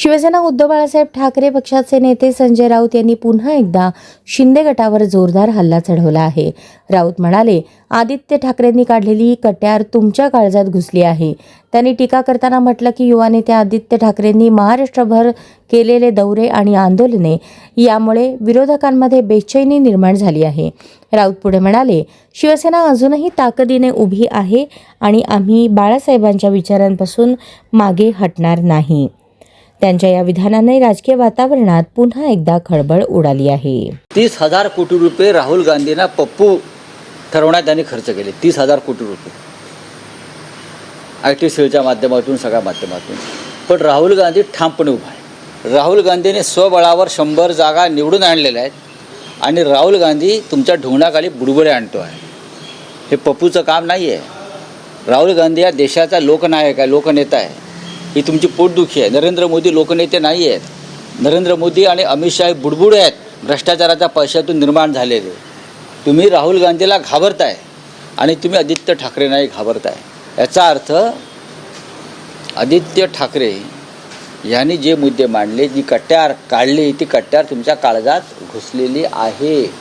शिवसेना उद्धव बाळासाहेब ठाकरे पक्षाचे नेते संजय राऊत यांनी पुन्हा एकदा शिंदे गटावर जोरदार हल्ला चढवला आहे. राऊत म्हणाले आदित्य ठाकरेंनी काढलेली कट्यार तुमच्या काळजात घुसली आहे. त्यांनी टीका करताना म्हटलं की युवा नेते आदित्य ठाकरेंनी महाराष्ट्रभर केलेले दौरे आणि आंदोलने यामुळे विरोधकांमध्ये बेचैनी निर्माण झाली आहे. राऊत पुढे म्हणाले शिवसेना अजूनही ताकदीने उभी आहे आणि आम्ही बाळासाहेबांच्या विचारांपासून मागे हटणार नाही. त्यांच्या या विधानाने राजकीय वातावरणात पुन्हा एकदा खळबळ उडाली आहे. तीस हजार कोटी रुपये राहुल गांधींना पप्पू ठरवण्यात त्यांनी खर्च केले. तीस हजार कोटी रुपये. आय टी सेलच्या माध्यमातून सगळ्या माध्यमातून. पण राहुल गांधी ठामपणे उभा आहे. राहुल गांधीने स्वबळावर शंभर जागा निवडून आणलेल्या आहेत आणि राहुल गांधी तुमच्या ढोंगणाखाली बुडबुडे आणतो आहे. हे पप्पूचं काम नाही आहे राहुल गांधी या देशाचा लोकनायक आहे लोकनेता आहे. ही तुमची पोटदुखी आहे. नरेंद्र मोदी लोकनेते नाही आहेत. नरेंद्र मोदी आणि अमित शाह बुडबुड आहेत. भ्रष्टाचाराच्या पैशातून निर्माण झालेले. तुम्ही राहुल गांधीला घाबरताय आणि तुम्ही आदित्य ठाकरेंनाही घाबरताय. याचा अर्थ आदित्य ठाकरे यांनी जे मुद्दे मांडले जी कट्यार काढली ती कट्यार तुमच्या काळजात घुसलेली आहे.